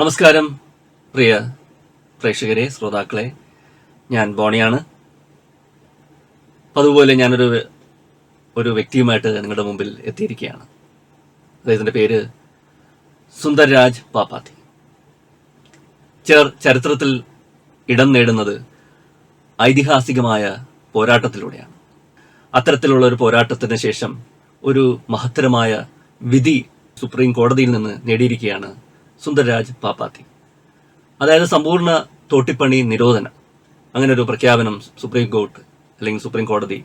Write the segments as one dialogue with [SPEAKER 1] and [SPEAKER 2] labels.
[SPEAKER 1] നമസ്കാരം പ്രിയ പ്രേക്ഷകരെ ശ്രോതാക്കളെ. ഞാൻ ബോണിയാണ്. അതുപോലെ ഞാനൊരു ഒരു വ്യക്തിയുമായിട്ട് നിങ്ങളുടെ മുമ്പിൽ എത്തിയിരിക്കുകയാണ്. അദ്ദേഹത്തിന്റെ പേര് സുന്ദർരാജ് പാപ്പാത്തി. ചേർ ചരിത്രത്തിൽ ഇടം നേടുന്നത് ഐതിഹാസികമായ പോരാട്ടത്തിലൂടെയാണ്. അത്തരത്തിലുള്ള ഒരു പോരാട്ടത്തിന് ശേഷം ഒരു മഹത്തരമായ വിധി സുപ്രീം കോടതിയിൽ നിന്ന് നേടിയിരിക്കുകയാണ് സുന്ദർരാജ് പാപ്പാത്തി. അതായത് സമ്പൂർണ തോട്ടിപ്പണി നിരോധനം. അങ്ങനെ ഒരു പ്രഖ്യാപനം സുപ്രീം കോർട്ട് അല്ലെങ്കിൽ സുപ്രീം കോടതി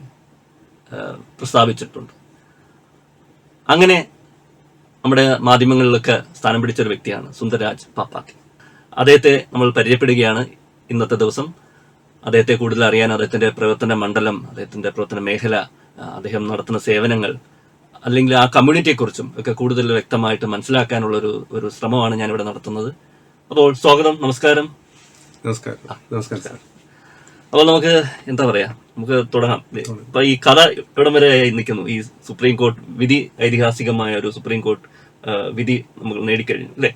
[SPEAKER 1] പ്രസ്താവിച്ചിട്ടുണ്ട്. അങ്ങനെ നമ്മുടെ മാധ്യമങ്ങളിലൊക്കെ സ്ഥാനം പിടിച്ച ഒരു വ്യക്തിയാണ് സുന്ദർരാജ് പാപ്പാത്തി. അദ്ദേഹത്തെ നമ്മൾ പരിചയപ്പെടുകയാണ് ഇന്നത്തെ ദിവസം. അദ്ദേഹത്തെ കൂടുതൽ അറിയാൻ അദ്ദേഹത്തിന്റെ പ്രവർത്തന മണ്ഡലം അദ്ദേഹത്തിന്റെ പ്രവർത്തന മേഖല അദ്ദേഹം നടത്തുന്ന സേവനങ്ങൾ അല്ലെങ്കിൽ ആ കമ്മ്യൂണിറ്റിയെക്കുറിച്ചും ഒക്കെ കൂടുതൽ വ്യക്തമായിട്ട് മനസ്സിലാക്കാനുള്ള ഒരു ഒരു ശ്രമമാണ് ഞാൻ ഇവിടെ നടത്തുന്നത്. അപ്പോൾ സ്വാഗതം നമസ്കാരം.
[SPEAKER 2] നമസ്കാരം. നമസ്കാരം സാർ
[SPEAKER 1] അപ്പോൾ നമുക്ക് എന്താ പറയാ നമുക്ക് തുടങ്ങാം. ഇപ്പൊ ഈ കഥ ഇവിടം വരെ നിൽക്കുന്നു. ഈ സുപ്രീം കോർട്ട് വിധി ഐതിഹാസികമായ ഒരു സുപ്രീം കോർട്ട് വിധി നമ്മൾ നേടിക്കഴിഞ്ഞു അല്ലേ?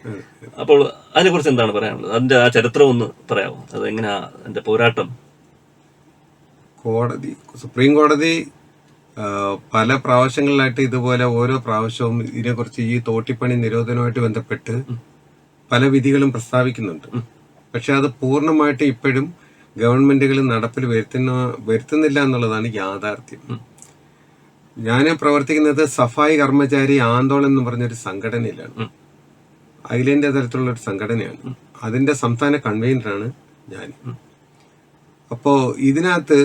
[SPEAKER 1] അപ്പോൾ അതിനെ കുറിച്ച് എന്താണ് പറയാനുള്ളത്? അതിന്റെ ആ ചരിത്രം ഒന്ന് പറയാമോ? അത് എങ്ങനെയാ അതിന്റെ പോരാട്ടം?
[SPEAKER 2] കോടതി സുപ്രീം കോടതി പല പ്രാവശ്യങ്ങളിലായിട്ട് ഇതുപോലെ ഓരോ പ്രാവശ്യവും ഇതിനെക്കുറിച്ച് ഈ തോട്ടിപ്പണി നിരോധനവുമായിട്ട് ബന്ധപ്പെട്ട് പല വിധികളും പ്രസ്താവിക്കുന്നുണ്ട്. പക്ഷെ അത് പൂർണമായിട്ട് ഇപ്പോഴും ഗവൺമെന്റുകൾ നടപ്പിൽ വരുത്തുന്ന വരുത്തുന്നില്ല എന്നുള്ളതാണ് യാഥാർത്ഥ്യം. ഞാൻ പ്രവർത്തിക്കുന്നത് സഫായി കർമ്മചാരി ആന്തോളൻ എന്ന് പറഞ്ഞൊരു സംഘടനയിലാണ്. അഖിലേന്ത്യാ തരത്തിലുള്ള ഒരു സംഘടനയാണ്. അതിന്റെ സംസ്ഥാന കൺവീനറാണ് ഞാൻ അപ്പോ ഇതിനകത്ത്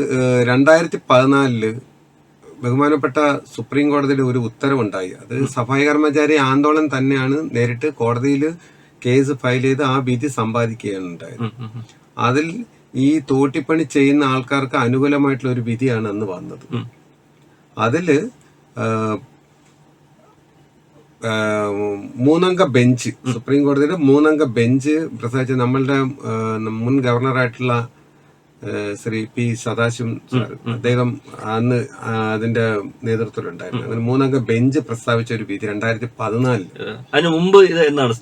[SPEAKER 2] രണ്ടായിരത്തി പതിനാലിൽ ബഹുമാനപ്പെട്ട സുപ്രീം കോടതിയുടെ ഒരു ഉത്തരവുണ്ടായി. അത് സഫായി കർമ്മചാരി ആന്തോളൻ തന്നെയാണ് നേരിട്ട് കോടതിയിൽ കേസ് ഫയൽ ചെയ്ത് ആ വിധി സമ്പാദിക്കുകയാണ് ഉണ്ടായത്. അതിൽ ഈ തോട്ടിപ്പണി ചെയ്യുന്ന ആൾക്കാർക്ക് അനുകൂലമായിട്ടുള്ള ഒരു വിധിയാണ് അന്ന് വന്നത്. അതിൽ മൂന്നംഗ ബെഞ്ച് സുപ്രീം കോടതിയുടെ മൂന്നംഗ ബെഞ്ച് പ്രത്യേകിച്ച് നമ്മളുടെ മുൻ ഗവർണറായിട്ടുള്ള ശ്രീ പി സദാശിവം അദ്ദേഹം അന്ന് അതിന്റെ നേതൃത്വത്തിലുണ്ടായിരുന്നു. അങ്ങനെ മൂന്നംഗ ബെഞ്ച് പ്രസ്താവിച്ച ഒരു വിധി രണ്ടായിരത്തി
[SPEAKER 1] പതിനാലിൽ അതിന് മുമ്പ് ഇത് എന്നാണ്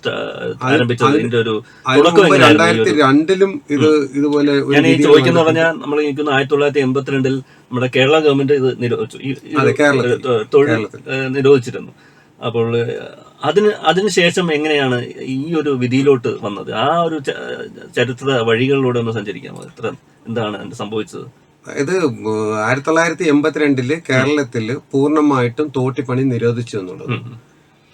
[SPEAKER 2] രണ്ടായിരത്തി രണ്ടിലും ഇത് ഇതുപോലെ
[SPEAKER 1] ചോദിക്കുന്ന പറഞ്ഞാൽ നമ്മൾ നിൽക്കുന്ന ആയിരത്തി തൊള്ളായിരത്തി എൺപത്തിരണ്ടിൽ നമ്മുടെ കേരള ഗവൺമെന്റ് ഇത് നിരോധിച്ചു തൊഴിൽ നിരോധിച്ചിരുന്നു. അപ്പോൾ അതിന് അതിനുശേഷം എങ്ങനെയാണ് ഈ ഒരു വിധിയിലോട്ട് വന്നത്? ആ ഒരു ചരിത്ര വഴികളിലൂടെ ഒന്ന് സഞ്ചരിക്കാമോ? എത്ര എന്താണ് സംഭവിച്ചത്?
[SPEAKER 2] ഇത് ആയിരത്തി തൊള്ളായിരത്തി എൺപത്തിരണ്ടിൽ കേരളത്തിൽ പൂർണമായിട്ടും തോട്ടിപ്പണി നിരോധിച്ചു എന്നുള്ളത്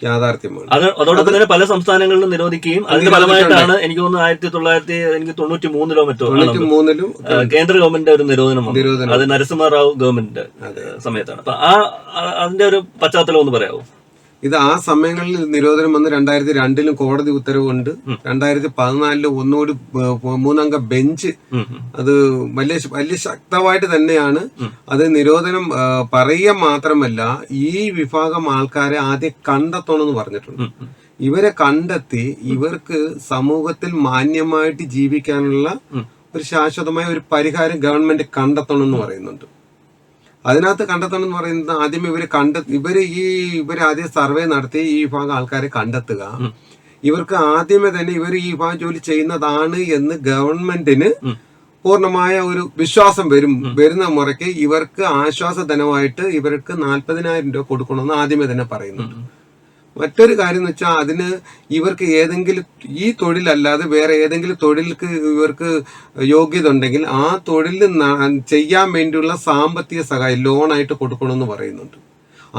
[SPEAKER 2] യാഥാർത്ഥ്യമാണ്.
[SPEAKER 1] അത് അതോടൊപ്പം തന്നെ പല സംസ്ഥാനങ്ങളിലും നിരോധിക്കുകയും അതിന്റെ ഫലമായിട്ടാണ് എനിക്ക് തോന്നുന്നു ആയിരത്തി തൊള്ളായിരത്തി എനിക്ക് തൊണ്ണൂറ്റി മൂന്നിലോ മറ്റോ
[SPEAKER 2] മൂന്നിലും
[SPEAKER 1] കേന്ദ്ര ഗവൺമെന്റ് ഒരു നിരോധനം. അത് നരസിംഹറാവു ഗവൺമെന്റിന്റെ സമയത്താണ്. അപ്പൊ ആ ആ- അതിന്റെ ഒരു പശ്ചാത്തലം ഒന്ന് പറയാമോ
[SPEAKER 2] ഇത് ആ സമയങ്ങളിൽ നിരോധനം വന്ന് രണ്ടായിരത്തി രണ്ടിലും കോടതി ഉത്തരവുണ്ട് രണ്ടായിരത്തി പതിനാലിൽ ഒന്നുകൂടി മൂന്നംഗ ബെഞ്ച്. അത് വലിയ വലിയ ശക്തമായിട്ട് തന്നെയാണ് അത് നിരോധനം പറയുക മാത്രമല്ല ഈ വിഭാഗം ആൾക്കാരെ ആദ്യം കണ്ടെത്തണമെന്ന് പറഞ്ഞിട്ടുണ്ട്. ഇവരെ കണ്ടെത്തി ഇവർക്ക് സമൂഹത്തിൽ മാന്യമായിട്ട് ജീവിക്കാനുള്ള. ഒരു ശാശ്വതമായ ഒരു പരിഹാരം ഗവൺമെന്റ് കണ്ടെത്തണം എന്ന് പറയുന്നുണ്ട് അതിനകത്ത് കണ്ടെത്തണം എന്ന് പറയുന്നത് ആദ്യം ഇവർ കണ്ടെ ഇവർ ഈ ഇവർ ആദ്യം സർവേ നടത്തി ഈ വിഭാഗം ആൾക്കാരെ കണ്ടെത്തുക. ഇവർക്ക് ആദ്യമേ തന്നെ ഇവർ ഈ വിഭാഗം ജോലി ചെയ്യുന്നതാണ് എന്ന് ഗവൺമെന്റിന്
[SPEAKER 1] പൂർണമായ
[SPEAKER 2] പൂർണമായ ഒരു വിശ്വാസം വരും. വരുന്ന മുറയ്ക്ക് ഇവർക്ക് ആശ്വാസധനമായിട്ട് ഇവർക്ക് നാൽപ്പതിനായിരം രൂപ കൊടുക്കണമെന്ന് ആദ്യമേ തന്നെ പറയുന്നുണ്ട്. മറ്റൊരു കാര്യം എന്ന് വെച്ചാൽ അതിന് ഇവർക്ക് ഏതെങ്കിലും ഈ തൊഴിലല്ലാതെ വേറെ ഏതെങ്കിലും തൊഴിൽക്ക് ഇവർക്ക് യോഗ്യത ഉണ്ടെങ്കിൽ ആ തൊഴിൽ ചെയ്യാൻ വേണ്ടിയുള്ള സാമ്പത്തിക സഹായം ലോണായിട്ട് കൊടുക്കണമെന്ന് പറയുന്നുണ്ട്.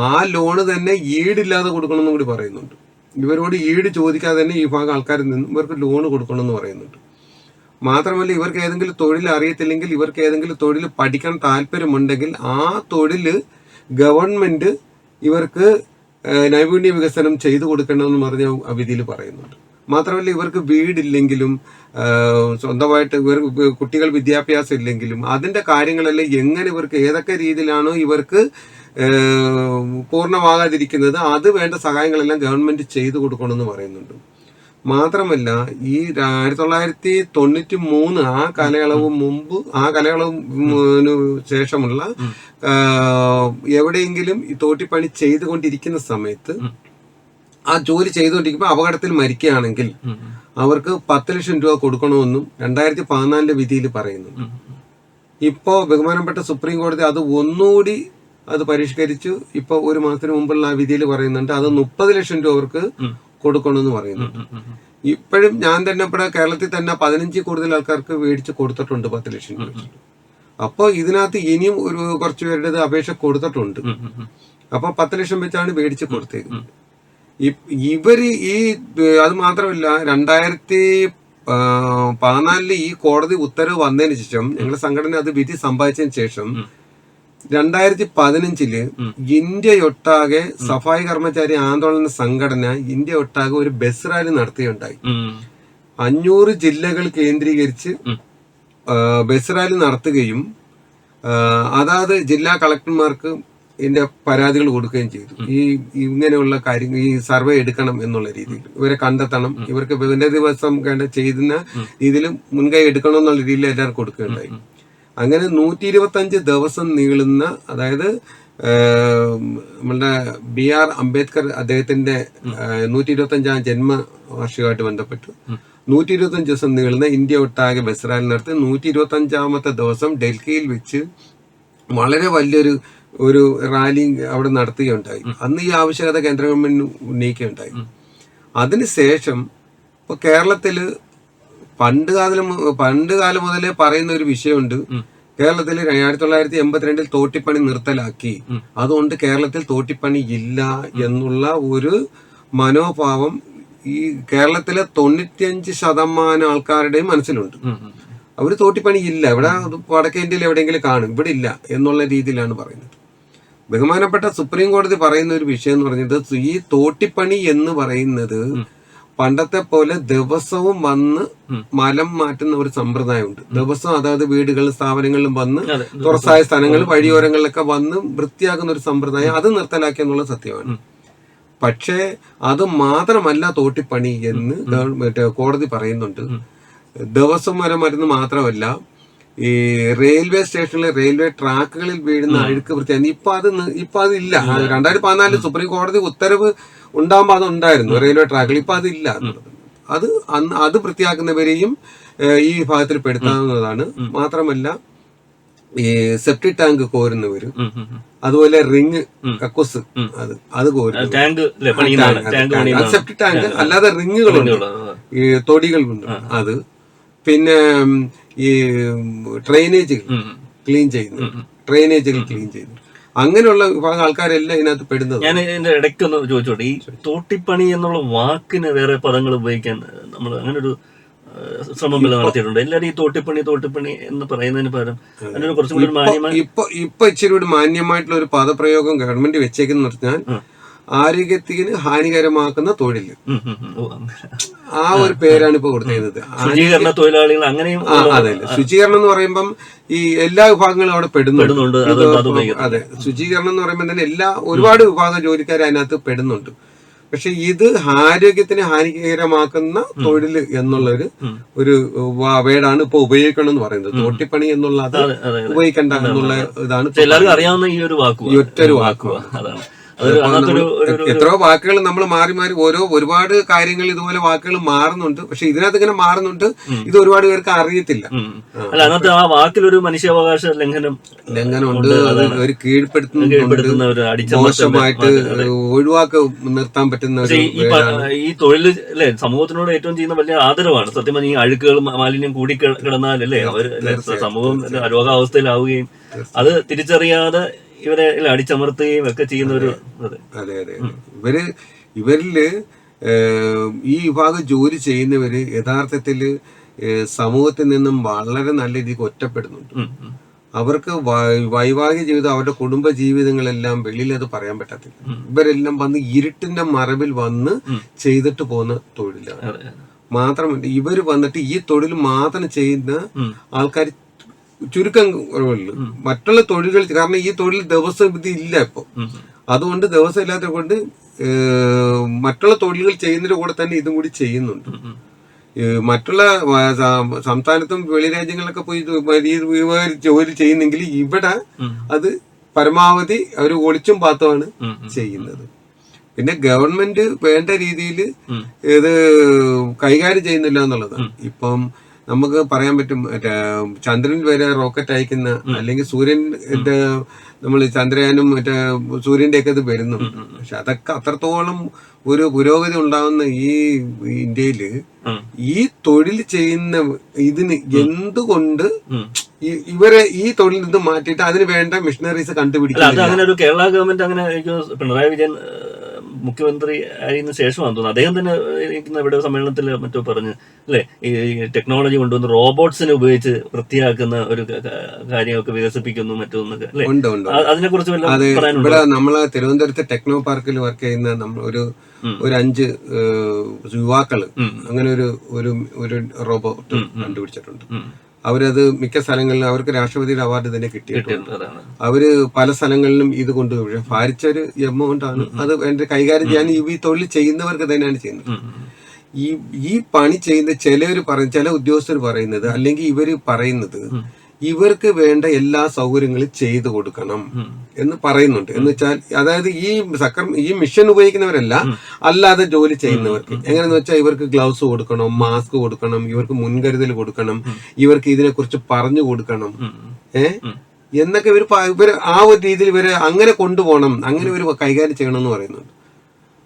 [SPEAKER 2] ആ ലോണ് തന്നെ ഈടില്ലാതെ കൊടുക്കണമെന്നും കൂടി പറയുന്നുണ്ട്. ഇവരോട് ഈട് ചോദിക്കാതെ തന്നെ ഈ ഭാഗം ആൾക്കാരിൽ നിന്നും ഇവർക്ക് ലോണ് കൊടുക്കണമെന്ന് പറയുന്നുണ്ട്. മാത്രമല്ല ഇവർക്ക് ഏതെങ്കിലും തൊഴിൽ അറിയത്തില്ലെങ്കിൽ ഇവർക്ക് ഏതെങ്കിലും തൊഴിൽ പഠിക്കാൻ താല്പര്യമുണ്ടെങ്കിൽ ആ തൊഴിൽ ഗവൺമെന്റ് ഇവർക്ക് നൈപുണ്യ വികസനം ചെയ്തു കൊടുക്കണമെന്ന് പറഞ്ഞ ആ വിധിയിൽ പറയുന്നുണ്ട്. മാത്രമല്ല ഇവർക്ക് വീടില്ലെങ്കിലും സ്വന്തമായിട്ട് ഇവർ കുട്ടികൾ വിദ്യാഭ്യാസം ഇല്ലെങ്കിലും അതിന്റെ കാര്യങ്ങളെല്ലാം എങ്ങനെ ഇവർക്ക് ഏതൊക്കെ രീതിയിലാണോ ഇവർക്ക് പൂർണമാകാതിരിക്കുന്നത് അത് വേണ്ട സഹായങ്ങളെല്ലാം ഗവൺമെന്റ് ചെയ്തു കൊടുക്കണമെന്ന് പറയുന്നുണ്ട്. മാത്രമല്ല ഈ ആയിരത്തി തൊള്ളായിരത്തി തൊണ്ണൂറ്റി മൂന്ന് ആ കാലയളവ് മുമ്പ് ആ കാലയളവിന് ശേഷമുള്ള എവിടെയെങ്കിലും ഈ തോട്ടിപ്പണി ചെയ്തുകൊണ്ടിരിക്കുന്ന സമയത്ത് ആ ജോലി ചെയ്തുകൊണ്ടിരിക്കുമ്പോൾ അപകടത്തിൽ മരിക്കുകയാണെങ്കിൽ. അവർക്ക് പത്ത് ലക്ഷം രൂപ കൊടുക്കണമെന്നും രണ്ടായിരത്തി പതിനാലിലെ വിധിയിൽ പറയുന്നു. ഇപ്പോ ബഹുമാനപ്പെട്ട സുപ്രീം കോടതി അത് ഒന്നുകൂടി അത് പരിഷ്കരിച്ചു ഇപ്പൊ ഒരു മാസത്തിന് മുമ്പുള്ള ആ വിധിയിൽ പറയുന്നുണ്ട് അത് മുപ്പത് ലക്ഷം രൂപ അവർക്ക്. കൊടുക്കണമെന്ന് പറയുന്നു. ഇപ്പോഴും ഞാൻ തന്നെ ഇവിടെ കേരളത്തിൽ തന്നെ പതിനഞ്ച് കൂടുതൽ ആൾക്കാർക്ക് മേടിച്ച് കൊടുത്തിട്ടുണ്ട് പത്ത് ലക്ഷം രൂപ അപ്പോൾ ഇതിനകത്ത് ഇനിയും ഒരു കുറച്ച് പേരുടെ അപേക്ഷ കൊടുത്തിട്ടുണ്ട്.
[SPEAKER 1] അപ്പോൾ.
[SPEAKER 2] അപ്പൊ പത്ത് ലക്ഷം വെച്ചാണ് മേടിച്ച് കൊടുത്തേക്കുന്നത്. ഇവർ ഈ അത് മാത്രമല്ല രണ്ടായിരത്തി പതിനാലിൽ ഈ കോടതി ഉത്തരവ് വന്നതിന് ശേഷം ഞങ്ങളുടെ സംഘടന അത് വിധി സമ്പാദിച്ചതിന് ശേഷം രണ്ടായിരത്തി പതിനഞ്ചിൽ ഇന്ത്യയൊട്ടാകെ സഫായി കർമ്മചാരി ആന്തോളന സംഘടന ഇന്ത്യ ഒട്ടാകെ ഒരു ബസ് റാലി നടത്തുകയുണ്ടായി അഞ്ഞൂറ് ജില്ലകൾ കേന്ദ്രീകരിച്ച് ബസ് റാലി നടത്തുകയും അതാത് ജില്ലാ കളക്ടർമാർക്ക് ഇതിന്റെ പരാതികൾ കൊടുക്കുകയും ചെയ്തു. ഈ ഇങ്ങനെയുള്ള കാര്യങ്ങൾ ഈ സർവേ എടുക്കണം എന്നുള്ള രീതിയിൽ. ഇവരെ കണ്ടെത്തണം. ഇവർക്ക് വിവിധ ദിവസം ചെയ്യുന്ന രീതിയിൽ മുൻകൈ എടുക്കണം എന്നുള്ള രീതിയിൽ എല്ലാവർക്കും കൊടുക്കുകയുണ്ടായി. അങ്ങനെ നൂറ്റി ഇരുപത്തഞ്ച് ദിവസം നീളുന്ന അതായത് നമ്മളുടെ ബി ആർ അംബേദ്കർ അദ്ദേഹത്തിന്റെ നൂറ്റി ഇരുപത്തി അഞ്ചാം ജന്മ വാർഷികമായിട്ട് ബന്ധപ്പെട്ട്. നൂറ്റി ഇരുപത്തഞ്ച് ദിവസം നീളുന്ന ഇന്ത്യ ഒട്ടാകെ ബസ് റാലി നടത്തി നൂറ്റി ഇരുപത്തി അഞ്ചാമത്തെ ദിവസം ഡൽഹിയിൽ വെച്ച് വളരെ വലിയൊരു ഒരു റാലി അവിടെ നടത്തുകയുണ്ടായി. അന്ന് ഈ ആവശ്യകത കേന്ദ്ര ഗവൺമെന്റ് ഉന്നയിക്കുകയുണ്ടായി. അതിനുശേഷം ഇപ്പൊ കേരളത്തിൽ പണ്ട് കാലം പണ്ട് കാലം മുതലേ പറയുന്ന ഒരു വിഷയമുണ്ട് കേരളത്തിൽ ആയിരത്തി തൊള്ളായിരത്തി എൺപത്തിരണ്ടിൽ തോട്ടിപ്പണി നിർത്തലാക്കി. അതുകൊണ്ട് കേരളത്തിൽ തോട്ടിപ്പണി ഇല്ല എന്നുള്ള ഒരു മനോഭാവം ഈ കേരളത്തിലെ തൊണ്ണൂറ്റിയഞ്ച് ശതമാനം ആൾക്കാരുടെയും മനസ്സിലുണ്ട്. അവർ തോട്ടിപ്പണി ഇല്ല. ഇവിടെ വടക്കേ ഇന്ത്യയിൽ എവിടെയെങ്കിലും കാണും. ഇവിടെ ഇല്ല എന്നുള്ള രീതിയിലാണ് പറയുന്നത്. ബഹുമാനപ്പെട്ട സുപ്രീം കോടതി പറയുന്ന ഒരു വിഷയം എന്ന് പറഞ്ഞത് ഈ തോട്ടിപ്പണി എന്ന് പറയുന്നത് പണ്ടത്തെ പോലെ ദിവസവും വന്ന് മലം മാറ്റുന്ന ഒരു സമ്പ്രദായമുണ്ട്. ദിവസം അതായത് വീടുകളിലും സ്ഥാപനങ്ങളിലും വന്ന് തുറസായ സ്ഥലങ്ങൾ വഴിയോരങ്ങളിലൊക്കെ വന്ന് വൃത്തിയാക്കുന്ന ഒരു സമ്പ്രദായം അത് നിർത്തലാക്കി എന്നുള്ള സത്യമാണ്. പക്ഷേ അത് മാത്രമല്ല തോട്ടിപ്പണി എന്ന് ഗവൺമെന്റ് കോടതി പറയുന്നുണ്ട്. ദിവസം വരെ മരുന്ന് മാത്രമല്ല ഈ റെയിൽവേ സ്റ്റേഷനിലെ റെയിൽവേ ട്രാക്കുകളിൽ വീഴുന്ന അഴുക്ക് വൃത്തിയാണ് ഇപ്പൊ അത് ഇപ്പൊ അതില്ല രണ്ടായിരത്തി പതിനാലിൽ സുപ്രീം കോടതി ഉത്തരവ് ഉണ്ടാകുമ്പോൾ അത് ഉണ്ടായിരുന്നു റെയിൽവേ ട്രാക്കിൽ ഇപ്പൊ അതില്ല അത് അന്ന് അത് വൃത്തിയാക്കുന്നവരെയും ഈ വിഭാഗത്തിൽ പെടുത്താവുന്നതാണ്. മാത്രമല്ല ഈ സെപ്റ്റി ടാങ്ക് കോരുന്നവര്. അതുപോലെ റിങ് കക്കൂസ് അത് അത് കോരുന്നു
[SPEAKER 1] ടാങ്ക് അല്ലേ പണിയുന്നതാണ്. ടാങ്ക് പണിയുന്നതാണ്.
[SPEAKER 2] സെപ്റ്റി ടാങ്ക് അല്ലാതെ റിങ്ങുകളുണ്ട്. ഈ തൊടികളുണ്ട്. അത് പിന്നെ ഈ
[SPEAKER 1] ഡ്രൈനേജുകൾ
[SPEAKER 2] ക്ലീൻ ചെയ്യുന്നു ഡ്രൈനേജുകൾ ക്ലീൻ ചെയ്യുന്നു അങ്ങനെയുള്ള വിഭാഗം ആൾക്കാരെല്ലാം ഇതിനകത്ത് പെടുന്നത്.
[SPEAKER 1] ഞാൻ ഇതിന്റെ ഇടയ്ക്ക് ഒന്ന് ചോദിച്ചോട്ടെ? ഈ തോട്ടിപ്പണി എന്നുള്ള വാക്കിന് വേറെ പദങ്ങൾ ഉപയോഗിക്കാൻ നമ്മൾ അങ്ങനെ ഒരു ശ്രമം നടത്തിയിട്ടുണ്ട്? എല്ലാവരും ഈ തോട്ടിപ്പണി തോട്ടിപ്പണി എന്ന് പറയുന്നതിന് പകരം അതിനൊരു കുറച്ചും കൂടി മാന്യമായ
[SPEAKER 2] ഇപ്പൊ ഇപ്പൊ ഇച്ചിരി കൂടി മാന്യമായിട്ടുള്ള ഒരു പദപ്രയോഗം ഗവൺമെന്റ് വെച്ചേക്കെന്ന് പറഞ്ഞാൽ ആരോഗ്യത്തിന് ഹാനികരമാക്കുന്ന തൊഴിൽ. ആ ഒരു പേരാണ് ഇപ്പൊ കൊടുത്തിരുന്നത്
[SPEAKER 1] ശുചീകരണ തൊഴിലാളികൾ അങ്ങനെയും
[SPEAKER 2] അതെ ശുചീകരണം എന്ന് പറയുമ്പം ഈ എല്ലാ വിഭാഗങ്ങളും അവിടെ പെടുന്നുണ്ട്.
[SPEAKER 1] അത്
[SPEAKER 2] ശുചീകരണം എന്ന് പറയുമ്പോൾ തന്നെ എല്ലാ ഒരുപാട് വിഭാഗം ജോലിക്കാർ അതിനകത്ത് പെടുന്നുണ്ട്. പക്ഷെ ഇത് ആരോഗ്യത്തിന് ഹാനികരമാക്കുന്ന തൊഴിൽ എന്നുള്ളൊരു ഒരു വേടാണ് ഇപ്പൊ ഉപയോഗിക്കണം എന്ന് പറയുന്നത്. തോട്ടിപ്പണി എന്നുള്ള അത്. ഉപയോഗിക്കണ്ട എന്നുള്ള ഇതാണ്
[SPEAKER 1] എല്ലാവർക്കും അറിയാവുന്ന ഈ ഒരു വാക്കുവാ.
[SPEAKER 2] ഈ ഒറ്റൊരു
[SPEAKER 1] വാക്കുവാ.
[SPEAKER 2] എത്രയോ വാക്കുകൾ നമ്മൾ മാറി മാറി ഓരോ ഒരുപാട് കാര്യങ്ങൾ ഇതുപോലെ വാക്കുകൾ മാറുന്നുണ്ട്. പക്ഷെ ഇതിനകത്ത് ഇങ്ങനെ മാറുന്നുണ്ട്. ഇത് ഒരുപാട് പേർക്ക് അറിയത്തില്ല.
[SPEAKER 1] അല്ല അതിനകത്ത് ആ വാക്കിൽ ഒരു മനുഷ്യാവകാശ ലംഘനം
[SPEAKER 2] ലംഘനമുണ്ട്. അത് ഒരു കീഴ്പ്പെടുത്തുന്നുണ്ട്. മോശമായിട്ട് ഒഴിവാക്ക നിർത്താൻ പറ്റുന്ന
[SPEAKER 1] ഈ തൊഴിൽ അല്ലെ സമൂഹത്തിനോട് ഏറ്റവും ചെയ്യുന്ന വലിയ ആദരവാണ്. സത്യം പറഞ്ഞാൽ ഈ അഴുക്കുകൾ മാലിന്യം കൂടി കിട- കിടന്നാൽ അല്ലേ അവർ സമൂഹം രോഗാവസ്ഥയിലാവുകയും അത് തിരിച്ചറിയാതെ ഇവരെ അടിച്ചമർത്തുകയും ഒക്കെ ചെയ്യുന്ന ഒരു അതെ.
[SPEAKER 2] അതെ ഇവർ ഇവരിൽ ഈ വിഭാഗം ജോലി ചെയ്യുന്നവര് യഥാർത്ഥത്തിൽ സമൂഹത്തിൽ നിന്നും വളരെ നല്ല രീതിക്ക് ഒറ്റപ്പെടുന്നുണ്ട്. അവർക്ക് വൈവാഹിക ജീവിതം അവരുടെ കുടുംബ ജീവിതങ്ങളെല്ലാം വെളിയിൽ അത് പറയാൻ പറ്റത്തില്ല. ഇവരെല്ലാം വന്ന് ഇരുട്ടിന്റെ മറവിൽ വന്ന് ചെയ്തിട്ട് പോകുന്ന തൊഴിലാണ്. മാത്രമല്ല ഇവർ വന്നിട്ട് ഈ തൊഴിൽ മാത്രം ചെയ്യുന്ന ആൾക്കാർ ചുരുക്കം കുറവുള്ളൂ മറ്റുള്ള തൊഴിലുകൾ കാരണം ഈ തൊഴിൽ ദിവസം ഇത് ഇല്ല ഇപ്പൊ. അതുകൊണ്ട് ദിവസം ഇല്ലാത്തത് കൊണ്ട് മറ്റുള്ള തൊഴിലുകൾ ചെയ്യുന്നതിന്റെ കൂടെ തന്നെ ഇതും കൂടി ചെയ്യുന്നുണ്ട്. മറ്റുള്ള സംസ്ഥാനത്തും വെളി രാജ്യങ്ങളിലൊക്കെ പോയി ജോലി ചെയ്യുന്നെങ്കിൽ ഇവിടെ അത് പരമാവധി അവർ ഒളിച്ചും പാത്തുമാണ്. ചെയ്യുന്നത്. പിന്നെ ഗവൺമെന്റ് വേണ്ട രീതിയിൽ ഇത് കൈകാര്യം ചെയ്യുന്നില്ല എന്നുള്ളതാണ്. ഇപ്പം നമുക്ക് പറയാൻ പറ്റും മറ്റേ ചന്ദ്രൻ വരെ റോക്കറ്റ് അയക്കുന്ന അല്ലെങ്കിൽ സൂര്യന്റെ നമ്മൾ ചന്ദ്രയാനും മറ്റേ സൂര്യന്റെ ഒക്കെ ഇത് വരുന്നുണ്ട് പക്ഷെ അതൊക്കെ അത്രത്തോളം ഒരു പുരോഗതി ഉണ്ടാവുന്ന ഈ
[SPEAKER 1] ഇന്ത്യയിൽ
[SPEAKER 2] ഈ തൊഴിൽ ചെയ്യുന്ന ഇതിന് എന്തുകൊണ്ട് ഇവരെ ഈ തൊഴിൽ നിന്ന് മാറ്റിയിട്ട് അതിന് വേണ്ട
[SPEAKER 1] മിഷനറീസ്
[SPEAKER 2] കണ്ടുപിടിക്കും
[SPEAKER 1] അങ്ങനെ ഒരു കേരള ഗവൺമെന്റ് അങ്ങനെ പിണറായി വിജയൻ മുഖ്യമന്ത്രി ആയതിനു ശേഷമാണ് തോന്നുന്നു അദ്ദേഹം തന്നെ ഇരിക്കുന്ന ഇവിടെ സമ്മേളനത്തിൽ മറ്റോ പറഞ്ഞ് അല്ലെ? ഈ ടെക്നോളജി കൊണ്ടുവന്ന് റോബോട്ട്സിനെ ഉപയോഗിച്ച് വൃത്തിയാക്കുന്ന ഒരു കാര്യമൊക്കെ വികസിപ്പിക്കുന്നു മറ്റൊന്നൊക്കെ അല്ലെ? അതിനെ കുറിച്ച്
[SPEAKER 2] ഇവിടെ നമ്മളെ തിരുവനന്തപുരത്ത് ടെക്നോ പാർക്കിൽ വർക്ക് ചെയ്യുന്ന നമ്മൾ ഒരു ഒരു അഞ്ച്
[SPEAKER 1] യുവാക്കൾ
[SPEAKER 2] അങ്ങനെ ഒരു ഒരു റോബോട്ട് കണ്ടുപിടിച്ചിട്ടുണ്ട്. അവരത് മിക്ക സ്ഥലങ്ങളിലും അവർക്ക് രാഷ്ട്രപതിയുടെ അവാർഡ് തന്നെ കിട്ടിയിട്ടുണ്ട് അവർ പല സ്ഥലങ്ങളിലും ഇത് കൊണ്ടുപോയി പക്ഷെ ഭാരിച്ച ഒരു എമൗണ്ട് ആണ് അത് എന്റെ കൈകാര്യം ചെയ്യാൻ ഈ തൊഴിൽ ചെയ്യുന്നവർക്ക് തന്നെയാണ് ചെയ്യുന്നത്. ഈ ഈ പണി ചെയ്യുന്ന ചിലവർ പറയും ചില ഉദ്യോഗസ്ഥർ പറയുന്നത് അല്ലെങ്കിൽ ഇവർ പറയുന്നത് ഇവർക്ക് വേണ്ട എല്ലാ സൗകര്യങ്ങളും ചെയ്തു കൊടുക്കണം എന്ന് പറയുന്നുണ്ട്. എന്ന് വെച്ചാൽ അതായത് ഈ സക്കർ ഈ മിഷൻ ഉപയോഗിക്കുന്നവരല്ല അല്ലാതെ ജോലി ചെയ്യുന്നവർക്ക്. എങ്ങനെയെന്ന് വെച്ചാൽ ഇവർക്ക് ഗ്ലൗസ് കൊടുക്കണം മാസ്ക് കൊടുക്കണം ഇവർക്ക് മുൻകരുതൽ കൊടുക്കണം ഇവർക്ക് ഇതിനെക്കുറിച്ച് പറഞ്ഞു കൊടുക്കണം. ഏ? എന്നൊക്കെ ഇവർ ഇവർ ആ ഒരു രീതിയിൽ ഇവർ അങ്ങനെ കൊണ്ടുപോകണം അങ്ങനെ ഇവർ കൈകാര്യം ചെയ്യണം എന്ന് പറയുന്നുണ്ട്.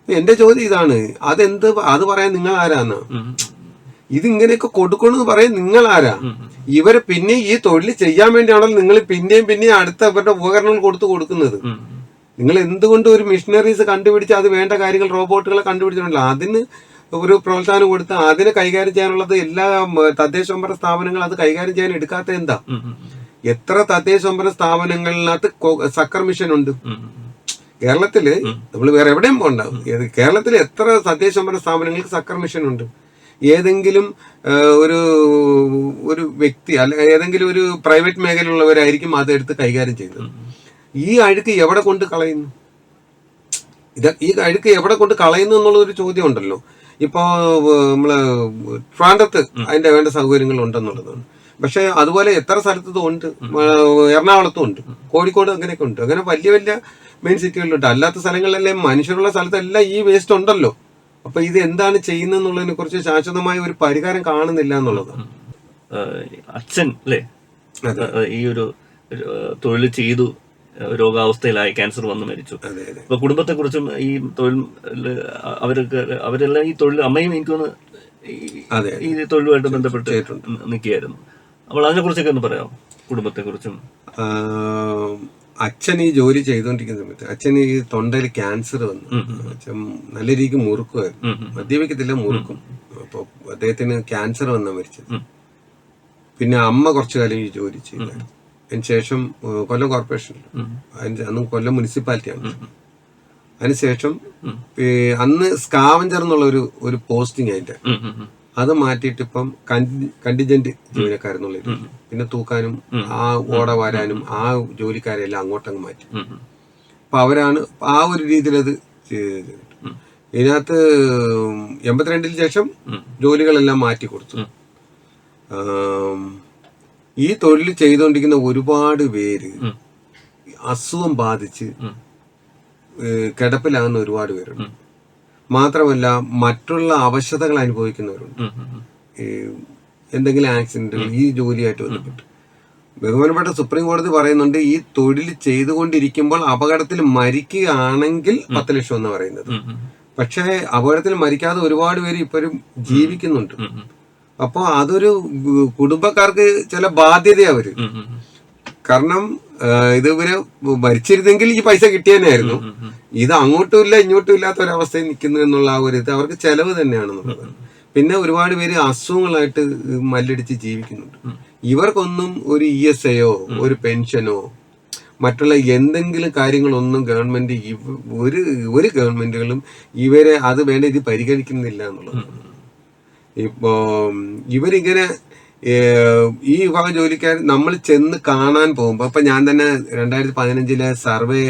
[SPEAKER 2] എന്റെ ചോദ്യം ഇതാണ്. അതെന്ത് അത് പറയാൻ നിങ്ങൾ ആരാന്ന്. ഇതിങ്ങനെയൊക്കെ കൊടുക്കണമെന്ന് പറയാൻ നിങ്ങൾ ആരാ ഇവർ പിന്നെ ഈ തൊഴിൽ ചെയ്യാൻ വേണ്ടിയാണല്ലോ നിങ്ങൾ പിന്നെയും പിന്നെയും അടുത്ത ഇവരുടെ ഉപകരണങ്ങൾ കൊടുത്തു കൊടുക്കുന്നത്. നിങ്ങൾ എന്തുകൊണ്ട് ഒരു മിഷനറീസ് കണ്ടുപിടിച്ച് അത് വേണ്ട കാര്യങ്ങൾ റോബോട്ടുകളെ കണ്ടുപിടിച്ചിട്ടുണ്ടല്ലോ? അതിന് ഒരു പ്രോത്സാഹനം കൊടുത്ത് അതിനെ കൈകാര്യം ചെയ്യാനുള്ളത് എല്ലാ തദ്ദേശ സ്വയംഭരണ സ്ഥാപനങ്ങൾ അത് കൈകാര്യം ചെയ്യാൻ എടുക്കാത്ത എന്താ. എത്ര തദ്ദേശ സ്വയംഭരണ സ്ഥാപനങ്ങളിനകത്ത് സക്കർ മിഷൻ ഉണ്ട്. കേരളത്തിൽ നമ്മൾ വേറെ എവിടെയും പോകണ്ട കേരളത്തിൽ എത്ര തദ്ദേശ സ്വയംഭരണ സ്ഥാപനങ്ങൾക്ക് സക്കർ മിഷൻ ഉണ്ട്? ഏതെങ്കിലും ഒരു ഒരു വ്യക്തി അല്ല ഏതെങ്കിലും ഒരു പ്രൈവറ്റ് മേഖലയുള്ളവരായിരിക്കും അത് എടുത്ത് കൈകാര്യം ചെയ്യുന്നത്. ഈ അഴുക്ക് എവിടെ കൊണ്ട് കളയുന്നു? ഇത് ഈ അഴുക്ക് എവിടെ കൊണ്ട് കളയുന്നു എന്നുള്ള ഒരു ചോദ്യം ഉണ്ടല്ലോ ഇപ്പോ നമ്മൾ നമ്മൾ ട്രാൻഡത്ത് അതിന്റെ വേണ്ട സൗകര്യങ്ങൾ ഉണ്ടെന്നുള്ളതാണ്. പക്ഷെ അതുപോലെ എത്ര സ്ഥലത്തും ഉണ്ട്? എറണാകുളത്തും ഉണ്ട്. കോഴിക്കോട് അങ്ങനെയൊക്കെ ഉണ്ട്. അങ്ങനെ വലിയ വലിയ മെയിൻ സിറ്റികളിലുണ്ട്. അല്ലാത്ത സ്ഥലങ്ങളിലെല്ലാം മനുഷ്യരുള്ള സ്ഥലത്തെല്ലാം ഈ വേസ്റ്റ് ഉണ്ടല്ലോ. അപ്പൊ ഇത് എന്താണ് ചെയ്യുന്നതെന്നുള്ളതിനെ കുറിച്ച് ശാശ്വതമായ ഒരു പരിഹാരം കാണുന്നില്ല
[SPEAKER 1] എന്നുള്ളത്. അച്ഛൻ അല്ലേ? ഈ ഒരു തൊഴിൽ ചെയ്തു രോഗാവസ്ഥയിലായി ക്യാൻസർ വന്ന് മരിച്ചു. അപ്പൊ കുടുംബത്തെ കുറിച്ചും ഈ തൊഴിൽ അവർക്ക് അവരെല്ലാം ഈ തൊഴിൽ അമ്മയും എനിക്കൊന്ന് ഈ തൊഴിലുമായിട്ട് ബന്ധപ്പെട്ട്. നിൽക്കുകയായിരുന്നു. അപ്പോൾ അതിനെ കുറിച്ചൊക്കെ ഒന്ന് പറയാമോ? കുടുംബത്തെക്കുറിച്ചും.
[SPEAKER 2] ആഹ് അച്ഛൻ ഈ ജോലി ചെയ്തുകൊണ്ടിരിക്കുന്ന സമയത്ത് അച്ഛൻ ഈ തൊണ്ടയിൽ ക്യാൻസർ വന്നു. അച്ഛൻ നല്ല രീതിക്ക് മുറുക്കുമായിരുന്നു. മദ്യപിക്കത്തില്ല മുറുക്കും. അപ്പൊ അദ്ദേഹത്തിന് ക്യാൻസർ വന്ന മരിച്ചത്. പിന്നെ അമ്മ കുറച്ചു കാലം ഈ ജോലി ചെയ്തായിരുന്നു അതിനുശേഷം കൊല്ലം കോർപ്പറേഷനിൽ. അതിന് അന്ന് കൊല്ലം മുനിസിപ്പാലിറ്റിയാണ്. അതിനുശേഷം അന്ന് സ്കാവഞ്ചർ എന്നുള്ള ഒരു ഒരു പോസ്റ്റിംഗ് അതിന്റെ. അത് മാറ്റിയിട്ട് ഇപ്പം കണ്ടിജന്റ് ജീവനക്കാരെന്നുള്ള പിന്നെ തൂക്കാനും ആ ഓട വരാനും ആ ജോലിക്കാരെല്ലാം അങ്ങോട്ടങ്ങ് മാറ്റി. അപ്പൊ അവരാണ് ആ ഒരു രീതിയിൽ അത് ചെയ്തിട്ടുണ്ട്
[SPEAKER 1] ഉം.
[SPEAKER 2] ഇതിനകത്ത് എൺപത്തിരണ്ടിന് ശേഷം. ജോലികളെല്ലാം മാറ്റി കൊടുത്തു ഈ തൊഴിൽ ചെയ്തുകൊണ്ടിരിക്കുന്ന ഒരുപാട് പേര്. അസുഖം ബാധിച്ച് കിടപ്പിലാകുന്ന ഒരുപാട് പേരുണ്ട്. മാത്രമല്ല മറ്റുള്ള അവശതകൾ അനുഭവിക്കുന്നവരുണ്ട്. ഈ എന്തെങ്കിലും ആക്സിഡന്റുകൾ ഈ ജോലിയായിട്ട് ബന്ധപ്പെട്ട് ബഹുമാനപ്പെട്ട സുപ്രീം കോടതി പറയുന്നുണ്ട് ഈ തൊഴിൽ ചെയ്തുകൊണ്ടിരിക്കുമ്പോൾ അപകടത്തിൽ മരിക്കുകയാണെങ്കിൽ പത്ത് ലക്ഷം എന്ന് പറയുന്നത്. പക്ഷേ അപകടത്തിൽ മരിക്കാതെ ഒരുപാട് പേര് ഇപ്പോഴും ജീവിക്കുന്നുണ്ട്. അപ്പോൾ അതൊരു കുടുംബക്കാർക്ക് ചില ബാധ്യതയാ
[SPEAKER 1] അവർ.
[SPEAKER 2] കാരണം ഇതുവരെ ഇത് ഇവർ മരിച്ചിരുന്നെങ്കിൽ ഈ പൈസ കിട്ടിയതന്നെയായിരുന്നു. ഇത് അങ്ങോട്ടും ഇല്ല ഇങ്ങോട്ടും ഇല്ലാത്ത ഒരവസ്ഥയിൽ നിൽക്കുന്നു എന്നുള്ള ആ ഒരു ഇത് അവർക്ക് ചെലവ് തന്നെയാണെന്നുള്ളത്. പിന്നെ ഒരുപാട് പേര് അസുഖങ്ങളായിട്ട് മല്ലടിച്ച് ജീവിക്കുന്നുണ്ട്. ഇവർക്കൊന്നും ഒരു ഇ എസ് ഐയോ ഒരു പെൻഷനോ മറ്റുള്ള എന്തെങ്കിലും കാര്യങ്ങളൊന്നും ഗവൺമെന്റ് ഒരു ഒരു ഗവൺമെന്റുകളും ഇവരെ അത് വേണ്ട ഇത് പരിഗണിക്കുന്നില്ല എന്നുള്ളത്. ഇപ്പോ ഇവരിങ്ങനെ ഈ വിഭാഗം ജോലിക്കാർ നമ്മൾ ചെന്ന് കാണാൻ പോകുമ്പോൾ അപ്പൊ ഞാൻ തന്നെ രണ്ടായിരത്തി പതിനഞ്ചിലെ സർവേ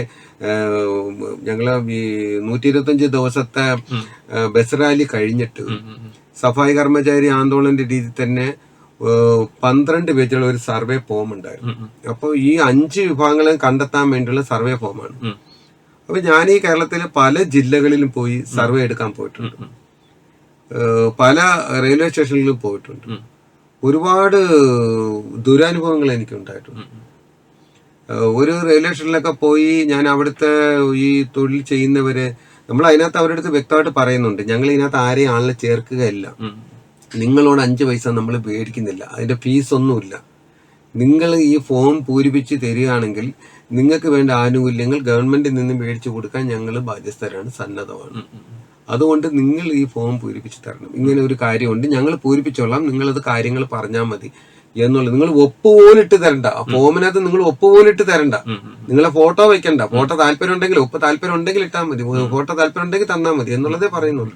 [SPEAKER 2] ഞങ്ങൾ ഈ നൂറ്റി ഇരുപത്തഞ്ച് ദിവസത്തെ ബസ് റാലി കഴിഞ്ഞിട്ട്. സഫായി കർമ്മചാരി ആന്തോളന്റെ രീതിയിൽ തന്നെ പന്ത്രണ്ട് പേജുള്ള ഒരു സർവേ ഫോം ഉണ്ടായിരുന്നു. അപ്പോൾ ഈ അഞ്ച് വിഭാഗങ്ങളെ കണ്ടെത്താൻ വേണ്ടിയുള്ള സർവേ ഫോമാണ്. അപ്പൊ ഞാൻ ഈ കേരളത്തിലെ പല ജില്ലകളിലും പോയി സർവേ എടുക്കാൻ പോയിട്ടുണ്ട്. പല റെയിൽവേ സ്റ്റേഷനിലും പോയിട്ടുണ്ട്. ഒരുപാട് ദുരനുഭവങ്ങൾ എനിക്ക് ഉണ്ടായിട്ടുണ്ട് ഒരു റെയിൽവേ സ്റ്റേഷനിലൊക്കെ പോയി ഞാൻ അവിടുത്തെ ഈ തൊഴിൽ ചെയ്യുന്നവര് നമ്മൾ അതിനകത്ത് അവരുടെ അടുത്ത് വ്യക്തമായിട്ട് പറയുന്നുണ്ട്. ഞങ്ങൾ ഇതിനകത്ത് ആരെയും ആളിനെ ചേർക്കുകയല്ല. നിങ്ങളോട് അഞ്ച് പൈസ നമ്മൾ മേടിക്കുന്നില്ല. അതിന്റെ ഫീസ് ഒന്നുമില്ല. നിങ്ങൾ ഈ ഫോം പൂരിപ്പിച്ച് തരികയാണെങ്കിൽ നിങ്ങൾക്ക് വേണ്ട ആനുകൂല്യങ്ങൾ ഗവൺമെന്റിൽ നിന്ന് മേടിച്ചു കൊടുക്കാൻ ഞങ്ങൾ ബാധ്യസ്ഥരാണ് സന്നദ്ധമാണ്. അതുകൊണ്ട് നിങ്ങൾ ഈ ഫോം പൂരിപ്പിച്ച് തരണം. ഇങ്ങനെ ഒരു കാര്യമുണ്ട്. ഞങ്ങൾ പൂരിപ്പിച്ചോളാം. നിങ്ങളത് കാര്യങ്ങൾ പറഞ്ഞാൽ മതി. എന്നുള്ളത് നിങ്ങൾ ഒപ്പ് പോലിട്ട് തരണ്ട ഫോമിനകത്ത് നിങ്ങൾ ഒപ്പ് പോലിട്ട് തരണ്ട. നിങ്ങളെ ഫോട്ടോ വെക്കണ്ട. ഫോട്ടോ താല്പര്യം ഉണ്ടെങ്കിൽ ഒപ്പ് താല്പര്യം ഉണ്ടെങ്കിൽ ഇട്ടാൽ മതി. ഫോട്ടോ താല്പര്യം ഉണ്ടെങ്കിൽ തന്നാൽ മതി എന്നുള്ളതേ പറയുന്നുള്ളൂ.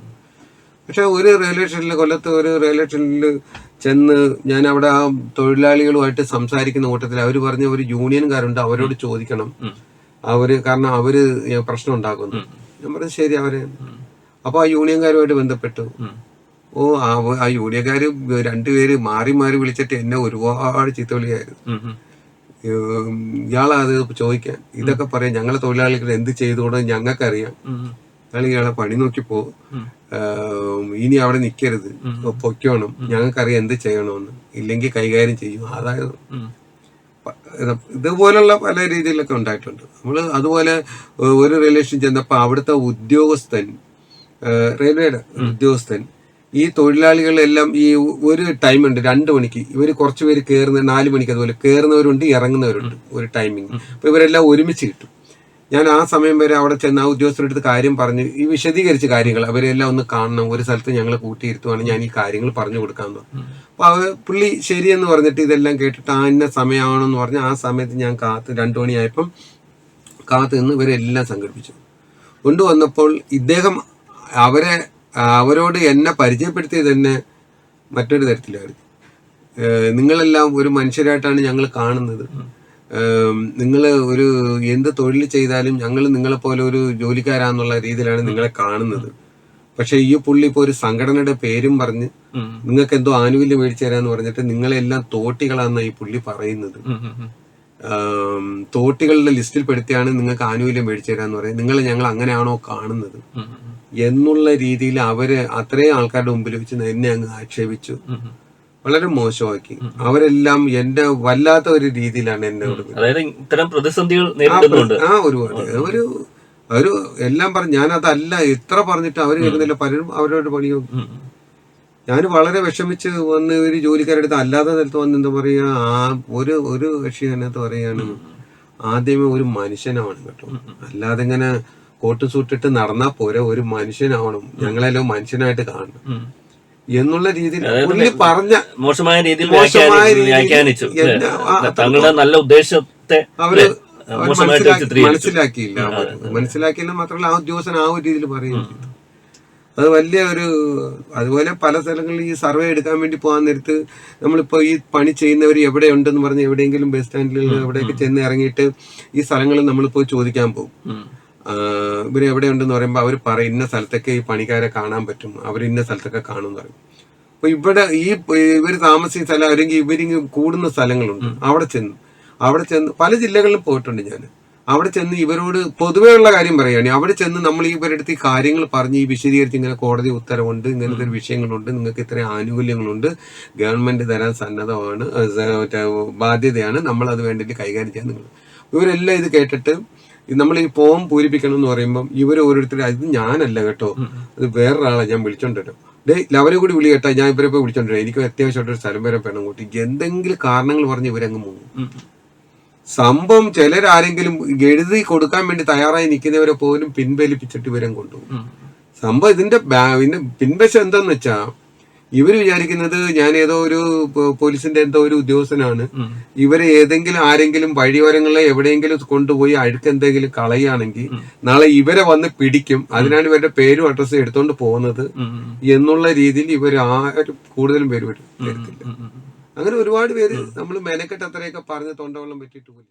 [SPEAKER 2] പക്ഷെ ഒരു റെയിൽവേ സ്റ്റേഷനിൽ കൊല്ലത്ത് ഒരു റെയിൽവേ സ്റ്റേഷനിൽ ചെന്ന് ഞാൻ അവിടെ ആ തൊഴിലാളികളുമായിട്ട് സംസാരിക്കുന്ന കൂട്ടത്തിൽ അവർ പറഞ്ഞ ഒരു യൂണിയൻകാരുണ്ട്. അവരോട് ചോദിക്കണം. അവർ കാരണം അവർ പ്രശ്നം ഉണ്ടാക്കുന്നു. ഞാൻ പറഞ്ഞു ശരി അവർ. അപ്പൊ ആ യൂണിയൻകാരുമായിട്ട് ബന്ധപ്പെട്ടു. ഓ ആ ആ യൂണിയൻകാര് രണ്ടുപേര് മാറി മാറി വിളിച്ചിട്ട് എന്നെ ഒരുപാട് ചീത്ത വിളിയായിരുന്നു. ഇയാളത് ചോദിക്കാൻ ഇതൊക്കെ പറയാം ഞങ്ങളെ തൊഴിലാളികൾ എന്ത് ചെയ്തുകൊണ്ട് ഞങ്ങൾക്കറിയാം.
[SPEAKER 1] അറിയാം
[SPEAKER 2] ഇയാൾ ഇയാളെ പണി നോക്കി പോ. ഇനി അവിടെ നിൽക്കരുത് പൊയ്ക്കോണം. ഞങ്ങൾക്കറിയാം എന്ത് ചെയ്യണമെന്ന്. ഇല്ലെങ്കിൽ കൈകാര്യം ചെയ്യും. അതായത് ഇത് ഇതുപോലുള്ള പല രീതിയിലൊക്കെ ഉണ്ടായിട്ടുണ്ട്. നമ്മൾ അതുപോലെ ഒരു റിലേഷൻ ചെന്നപ്പോൾ അവിടുത്തെ ഉദ്യോഗസ്ഥൻ റെയിൽവേയുടെ ഉദ്യോഗസ്ഥൻ ഈ തൊഴിലാളികളെല്ലാം ഈ ഒരു ടൈം ഉണ്ട് രണ്ട് മണിക്ക്. ഇവർ കുറച്ച് പേര് കയറുന്ന നാല് മണിക്ക് അതുപോലെ കയറുന്നവരുണ്ട് ഇറങ്ങുന്നവരുണ്ട് ഒരു ടൈമിങ് അപ്പൊ ഇവരെല്ലാം ഒരുമിച്ച് കിട്ടും. ഞാൻ ആ സമയം വരെ അവിടെ ചെന്ന് ആ ഉദ്യോഗസ്ഥരുടെ അടുത്ത് കാര്യം പറഞ്ഞ് ഈ വിശദീകരിച്ച കാര്യങ്ങൾ അവരെല്ലാം ഒന്ന് കാണണം. ഒരു സ്ഥലത്ത് ഞങ്ങളെ കൂട്ടിയിരുത്തുവാണ് ഞാൻ ഈ കാര്യങ്ങൾ പറഞ്ഞു കൊടുക്കാമെന്ന് അപ്പോൾ അപ്പൊ അവർ പുള്ളി ശരിയെന്ന് പറഞ്ഞിട്ട് ഇതെല്ലാം കേട്ടിട്ട് ആ ഇന്ന സമയമാണെന്ന് പറഞ്ഞ് ആ സമയത്ത് ഞാൻ കാത്ത് രണ്ടു മണിയായപ്പം കാത്ത് നിന്ന് ഇവരെല്ലാം സംഘടിപ്പിച്ചു. കൊണ്ടുവന്നപ്പോൾ ഇദ്ദേഹം അവരെ അവരോട് എന്നെ പരിചയപ്പെടുത്തി തന്നെ മറ്റൊരു തരത്തിലായിരുന്നു നിങ്ങളെല്ലാം ഒരു മനുഷ്യരായിട്ടാണ് ഞങ്ങൾ കാണുന്നത്. നിങ്ങൾ ഒരു എന്ത് തൊഴിൽ ചെയ്താലും ഞങ്ങൾ നിങ്ങളെപ്പോലെ ഒരു ജോലിക്കാരാന്നുള്ള രീതിയിലാണ് നിങ്ങളെ കാണുന്നത്. പക്ഷെ ഈ പുള്ളി ഇപ്പോൾ ഒരു സംഘടനയുടെ പേരും പറഞ്ഞ് നിങ്ങൾക്ക് എന്തോ ആനുകൂല്യം മേടിച്ചു തരാന്ന് പറഞ്ഞിട്ട് നിങ്ങളെല്ലാം തോട്ടികളാന്നാണ് ഈ പുള്ളി പറയുന്നത്. തോട്ടികളുടെ ലിസ്റ്റിൽ പെടുത്തിയാണ് നിങ്ങൾക്ക് ആനുകൂല്യം മേടിച്ചു തരാന്ന് പറയുന്നത്. നിങ്ങളെ ഞങ്ങൾ അങ്ങനെയാണോ കാണുന്നത്. എന്നുള്ള രീതിയിൽ അവർ അത്രയും ആൾക്കാരുടെ മുമ്പിൽ വെച്ച് എന്നെ അങ്ങ് ആക്ഷേപിച്ചു. വളരെ മോശമാക്കി. അവരെല്ലാം എന്റെ വല്ലാത്ത ഒരു രീതിയിലാണ് എന്നോട്
[SPEAKER 1] അതായത് ഇത്തരം പ്രതിസന്ധികൾ നേരിടുന്നുണ്ട്.
[SPEAKER 2] ആ ഒരുപാട്. ഒരു ഒരു എല്ലാം പറഞ്ഞു ഞാനതല്ല എത്ര പറഞ്ഞിട്ട് അവർ വരുന്നില്ല പലരും അവരോട് പണി നോക്കി
[SPEAKER 1] ഉം.
[SPEAKER 2] ഞാൻ വളരെ വിഷമിച്ച് വന്ന് ഒരു ജോലിക്കാരുടെ അടുത്ത് അല്ലാത്ത സ്ഥലത്ത് വന്ന് എന്താ പറയാ ആ ഒരു ഒരു കക്ഷി അതിനകത്ത് പറയാണ് ആദ്യമേ ഒരു മനുഷ്യനാവണം കേട്ടോ. അല്ലാതെ ഇങ്ങനെ കോട്ടും സൂട്ടിട്ട് നടന്നാ പോരെ ഒരു മനുഷ്യനാവണം. ഞങ്ങളെല്ലാം മനുഷ്യനായിട്ട് കാണണം. എന്നുള്ള രീതിയിൽ പുള്ളി പറഞ്ഞ
[SPEAKER 1] മോശമായ രീതിയിൽ വ്യാഖ്യാനിച്ചു. തങ്ങളുടെ നല്ല ഉദ്ദേശത്തെ അവർ
[SPEAKER 2] മനസ്സിലാക്കിയില്ല. മനസ്സിലാക്കിയില്ല മാത്രമല്ല ആ ഉദ്യോഗസ്ഥൻ ആ ഒരു രീതിയിൽ പറയുകയും ചെയ്തു. അത് വലിയ ഒരു അതുപോലെ പല സ്ഥലങ്ങളിൽ ഈ സർവേ എടുക്കാൻ വേണ്ടി പോകാൻ നേരത്ത് നമ്മളിപ്പോൾ ഈ പണി ചെയ്യുന്നവർ എവിടെ ഉണ്ടെന്ന് പറഞ്ഞ് എവിടെയെങ്കിലും ബസ് സ്റ്റാൻഡിൽ എവിടെയൊക്കെ ചെന്ന് ഇറങ്ങിയിട്ട് ഈ സ്ഥലങ്ങൾ നമ്മൾ പോയി ചോദിക്കാൻ പോകും. ഇവർ ഇവർ എവിടെ ഉണ്ടെന്ന് പറയുമ്പോൾ അവർ പറയും ഇന്ന സ്ഥലത്തൊക്കെ ഈ പണിക്കാരെ കാണാൻ പറ്റും. അവർ ഇന്ന സ്ഥലത്തൊക്കെ കാണും എന്ന് പറയും. അപ്പൊ ഇവിടെ ഈ ഇവർ താമസിക്കുന്ന സ്ഥലം അല്ലെങ്കിൽ ഇവരിങ്ങ് കൂടുന്ന സ്ഥലങ്ങളുണ്ട്. അവിടെ ചെന്ന് അവിടെ ചെന്ന് പല ജില്ലകളിലും പോയിട്ടുണ്ട് ഞാൻ അവിടെ ചെന്ന് ഇവരോട് പൊതുവെയുള്ള ഉള്ള കാര്യം പറയുകയാണ് അവിടെ ചെന്ന് നമ്മൾ ഇവരുടെ അടുത്ത് ഈ കാര്യങ്ങൾ പറഞ്ഞ് ഈ വിശദീകരിച്ച് ഇങ്ങനെ കോടതി ഉത്തരവുണ്ട് ഇങ്ങനത്തെ ഒരു വിഷയങ്ങളുണ്ട് നിങ്ങൾക്ക് ഇത്രയും ആനുകൂല്യങ്ങളുണ്ട് ഗവൺമെന്റ് തരാൻ സന്നദ്ധമാണ് ബാധ്യതയാണ് നമ്മൾ അത് വേണ്ടിയിട്ട് കൈകാര്യം ചെയ്യാൻ നിങ്ങൾ ഇവരെല്ലാം ഇത് കേട്ടിട്ട് നമ്മൾ ഈ ഫോം പൂരിപ്പിക്കണം എന്ന് പറയുമ്പോൾ ഇവർ ഓരോരുത്തരും ഇത് ഞാനല്ല കേട്ടോ. അത് വേറൊരാളെ ഞാൻ വിളിച്ചോണ്ടിരും ഡേ ലവനെ കൂടി വിളി കേട്ടാ. ഞാൻ ഇവരെ പോയി വിളിച്ചോണ്ടിരും എനിക്ക് അത്യാവശ്യമായിട്ട് ഒരു സ്ഥലം വരെ പെണ്ണും കൂട്ടി. എന്തെങ്കിലും കാരണങ്ങൾ പറഞ്ഞ് ഇവരങ്ങ് പോകും. സംഭവം ചിലരാരെങ്കിലും എഴുതി കൊടുക്കാൻ വേണ്ടി തയ്യാറായി നിൽക്കുന്നവരെ പോലും പിൻവലിപ്പിച്ചിട്ട് ഇവരും കൊണ്ടുപോകും. സംഭവം ഇതിന്റെ പിൻവശം എന്താന്ന് വെച്ചാ ഇവർ വിചാരിക്കുന്നത് ഞാൻ ഏതോ ഒരു പോലീസിന്റെ എന്തോ ഒരു ഉദ്യോഗസ്ഥനാണ്. ഇവരെ ഏതെങ്കിലും ആരെങ്കിലും വഴിയോരങ്ങളിൽ എവിടെയെങ്കിലും കൊണ്ടുപോയി അഴുക്ക് എന്തെങ്കിലും കളയുകയാണെങ്കിൽ നാളെ ഇവരെ വന്ന് പിടിക്കും. അതിനാണ് ഇവരുടെ പേരും അഡ്രസ്സും എടുത്തോണ്ട് പോകുന്നത് എന്നുള്ള രീതിയിൽ ഇവർ ആരും കൂടുതലും പേര് വരും തരത്തില്ല. അങ്ങനെ ഒരുപാട് പേര് നമ്മൾ മെനക്കെട്ട് അത്രയൊക്കെ പറഞ്ഞ് തൊണ്ടവെള്ളം പറ്റിയിട്ട് പോയി